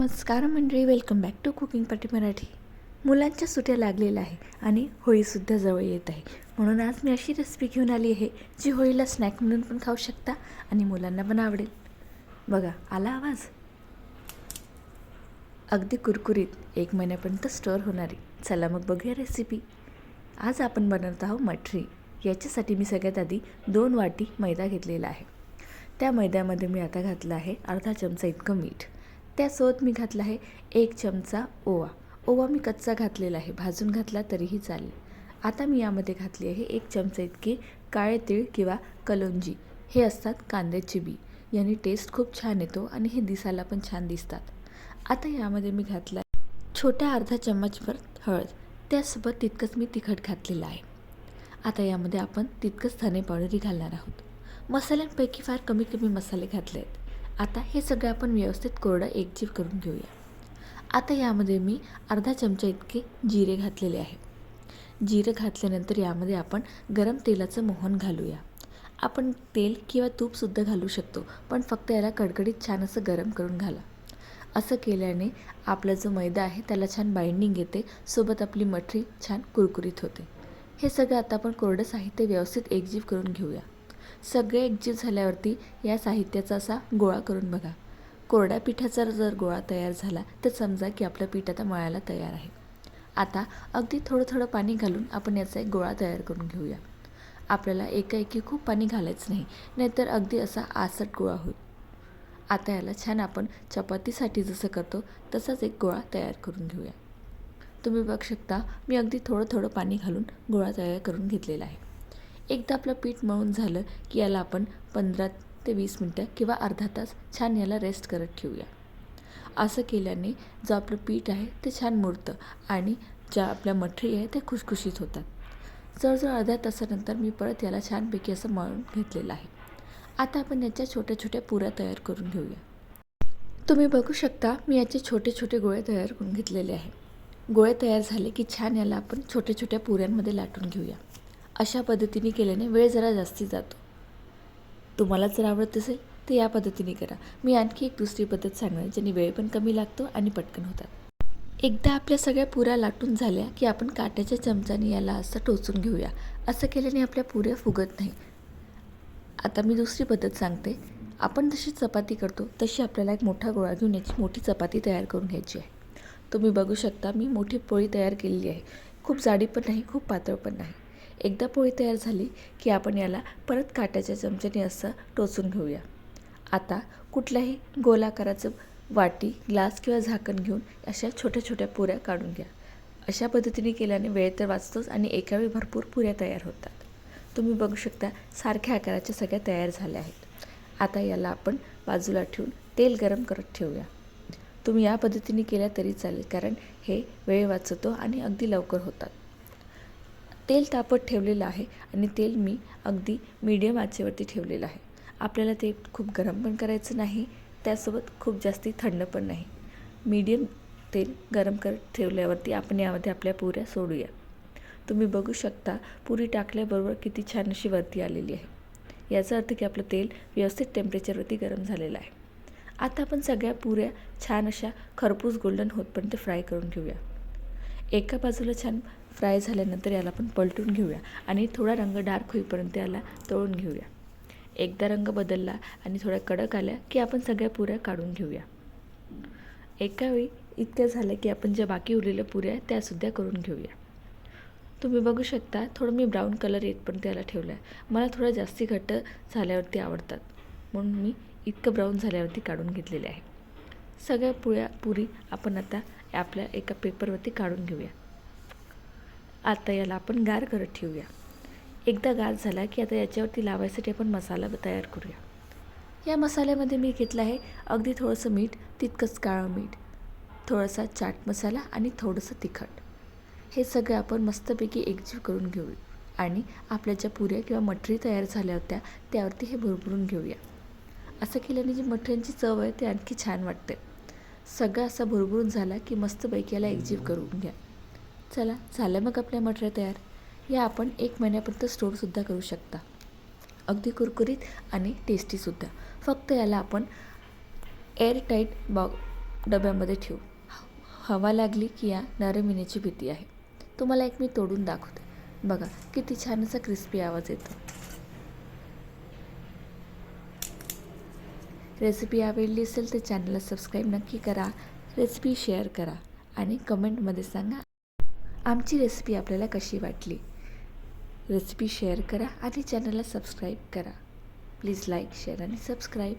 नमस्कार मंडळी welcome back to cooking party Marathi. मुलांच्या सुट्या लागलेल्या आहे आणि होळीसुद्धा जवळ येत आहे. म्हणून आज मी अशी रेसिपी घेऊन आली आहे जी होळीला स्नॅक म्हणून पण खाऊ शकता आणि मुलांना पण आवडेल. बघा आला आवाज? अगदी कुरकुरीत एक महिन्यापर्यंत स्टोअर होणारी. चला मग बघूया रेसिपी आज आपण बनवत आहोत मठरी. याच्यासाठी मी सगळ्यात आधी दोन वाटी मैदा घेतलेला आहे. त्या मैद्यामध्ये मी आता घातलं आहे अर्धा चमचा इतकं मीठ. त्यासोबत मी घातला आहे. एक चमचा ओवा. ओवा मी कच्चा घातलेला आहे. भाजून घातला तरीही चालेल. आता मी यामध्ये घातली आहे एक चमचा इतकी काळे तीळ किंवा कलोंजी. हे असतात कांद्याची बी याने टेस्ट खूप छान येतो आणि हे दिसायला पण छान दिसतात. आता यामध्ये मी घातला छोट्या अर्धा चम्मचभर हळद. त्यासोबत तितकंच मी तिखट घातलेलं आहे. आता यामध्ये आपण तितकंच धने पावडरी घालणार आहोत. मसाल्यांपैकी फार कमी कमी मसाले घातले आहेत आता हे सगळं आपण व्यवस्थित कोरडं एकजीव करून घेऊया. आता यामध्ये मी अर्धा चमचा इतके जिरे घातलेले आहे. जिरं घातल्यानंतर यामध्ये आपण गरम तेलाचं मोहन घालूया. आपण तेल किंवा तूपसुद्धा घालू शकतो पण फक्त याला कडकडीत छान असं गरम करून घाला. असं केल्याने आपला जो मैदा आहे त्याला छान बाइंडिंग येते सोबत आपली मठरी छान कुरकुरीत होते. हे सगळं आता आपण कोरडं साहित्य व्यवस्थित एकजीव करून घेऊया. सगळे एकजीव झाल्यावरती या साहित्याचा असा गोळा करून बघा. कोरड्या पिठाचा जर गोळा तयार झाला तर समजा की आपलं पीठ आता मळायला तयार आहे. आता अगदी थोडं थोडं पाणी घालून आपण याचा एक गोळा तयार करून घेऊया. आपल्याला एकाएकी खूप पाणी घालायचं नाही नाहीतर अगदी असा आसट गोळा होईल. आता याला छान आपण चपातीसाठी जसं करतो तसाच एक गोळा तयार करून घेऊया. तुम्ही बघू शकता मी अगदी थोडं थोडं पाणी घालून गोळा तयार करून घेतलेला आहे. एकदा आपलं पीठ मळून झालं की याला आपण पंधरा ते वीस मिनटं किंवा अर्धा तास छान याला रेस्ट करत ठेवूया. असं केल्याने जो आपलं पीठ आहे ते छान मुरतं आणि ज्या आपल्या मठरी आहे त्या खुशखुशीत होतात. जवळजवळ अर्ध्या तासानंतर मी परत याला छानपैकी असं मळून घेतलेलं आहे. आता आपण याच्या छोट्या छोट्या पुऱ्या तयार करून घेऊया. तुम्ही बघू शकता मी याचे छोटे छोटे गोळे तयार करून घेतलेले आहे. गोळे तयार झाले की छान याला आपण छोट्या छोट्या पुऱ्यांमध्ये लाटून घेऊया. अशा पद्धतीने केल्याने वेळ जरा जास्ती जातो. तुम्हाला जर आवडत असेल तर या पद्धतीने करा. मी आणखी एक दुसरी पद्धत सांगणार ज्याने वेळ पण कमी लागतो आणि पटकन होतात. एकदा आपल्या सगळ्या पुऱ्या लाटून झाल्या की आपण काट्याच्या चमचाने याला असं टोचून घेऊया. असं केल्याने आपल्या पुऱ्या फुगत नाही. आता मी दुसरी पद्धत सांगते. आपण जशी चपाती करतो तशी आपल्याला एक मोठा गोळा घेऊन याची मोठी चपाती तयार करून घ्यायची आहे. तुम्ही बघू शकता मी मोठी पोळी तयार केलेली आहे. खूप जाडी पण नाही खूप पातळ पण नाही. एकदा पोळी तयार झाली की आपण याला परत काट्याच्या चमच्याने असं टोचून घेऊया. आता कुठल्याही गोलाकाराचं वाटी ग्लास किंवा झाकण घेऊन अशा छोट्या छोट्या पुऱ्या काढून घ्या. अशा पद्धतीने केल्याने वेळ तर वाचतोच आणि एकावेळी भरपूर पुऱ्या तयार होतात. तुम्ही बघू शकता सारख्या आकाराच्या सगळ्या तयार झाल्या आहेत. आता याला आपण बाजूला ठेवून तेल गरम करत ठेवूया. तुम्ही या पद्धतीने केल्या तरी चालेल कारण हे वेळ वाचवतो आणि अगदी लवकर होतात. तेल तापत ठेवलेलं आहे आणि तेल मी अगदी मीडियम आचेवरती ठेवलेलं आहे. आपल्याला ते खूप गरम पण करायचं नाही त्यासोबत खूप जास्ती थंड पण नाही. मीडियम तेल गरम करत ठेवल्यावरती आपण यामध्ये आपल्या पुऱ्या सोडूया. तुम्ही बघू शकता पुरी टाकल्याबरोबर किती छान अशी वरती आलेली आहे. याचा अर्थ की आपलं तेल व्यवस्थित टेम्परेचरवरती गरम झालेलं आहे. आता आपण सगळ्या पुऱ्या छान अशा खरपूस गोल्डन होतपर्यंत फ्राय करून घेऊया. एका बाजूला छान फ्राय झाल्यानंतर याला आपण पलटून घेऊया आणि थोडा रंग डार्क होईपर्यंत याला तळून घेऊया. एकदा रंग बदलला आणि थोड्या कडक आल्या की आपण सगळ्या पुऱ्या काढून घेऊया. एकावेळी इतक्या झाल्या की आपण ज्या बाकी उरलेल्या पुऱ्या आहेत त्यासुद्धा करून घेऊया. तुम्ही बघू शकता थोडं मी ब्राऊन कलर येतपर्यंत याला ठेवलं आहे मला थोडं जास्ती घट्ट झाल्यावरती आवडतात. म्हणून मी इतकं ब्राऊन झाल्यावरती काढून घेतलेले आहे. सगळ्या पुऱ्या पुरी आपण आता आपल्या एका पेपरवरती काढून घेऊया. आता याला आपण गार करत ठेवूया. एकदा गार झाला की आता याच्यावरती लावायसाठी आपण मसाला तयार करूया. या मसाल्यामध्ये मी घेतलं आहे अगदी थोडंसं मीठ तितकंच काळं मीठ थोडासा चाट मसाला आणि थोडंसं तिखट. हे सगळं आपण मस्तपैकी एकजीव करून घेऊ आणि आपल्या ज्या पुऱ्या किंवा मठरी तयार झाल्या होत्या त्यावरती हे भरभरून घेऊया. असं केल्याने जी मठऱ्यांची चव आहे ती आणखी छान वाटते. सगळं असा भुरभुरून झाला की मस्तपैकी याला एकजीव करून घ्या. चला झालं मग आपल्या मटर तयार. या आपण एक महिन्यापर्यंत स्टोरसुद्धा करू शकता. अगदी कुरकुरीत आणि टेस्टीसुद्धा फक्त याला आपण एअरटाईट बॉ डब्यामध्ये ठेवू. हवा लागली की या नरम येण्याची भीती आहे. तुम्हाला एक मी तोडून दाखवते. बघा किती छान असा क्रिस्पी आवाज येतो. रेसिपी आवडली असेल तर चॅनलला सबस्क्राईब नक्की करा. रेसिपी शेअर करा आणि कमेंटमध्ये सांगा. आमची रेसिपी आपल्याला कशी वाटली? रेसिपी शेअर करा आणि चॅनलला सबस्क्राईब करा. प्लीज लाईक शेअर आणि सबस्क्राईब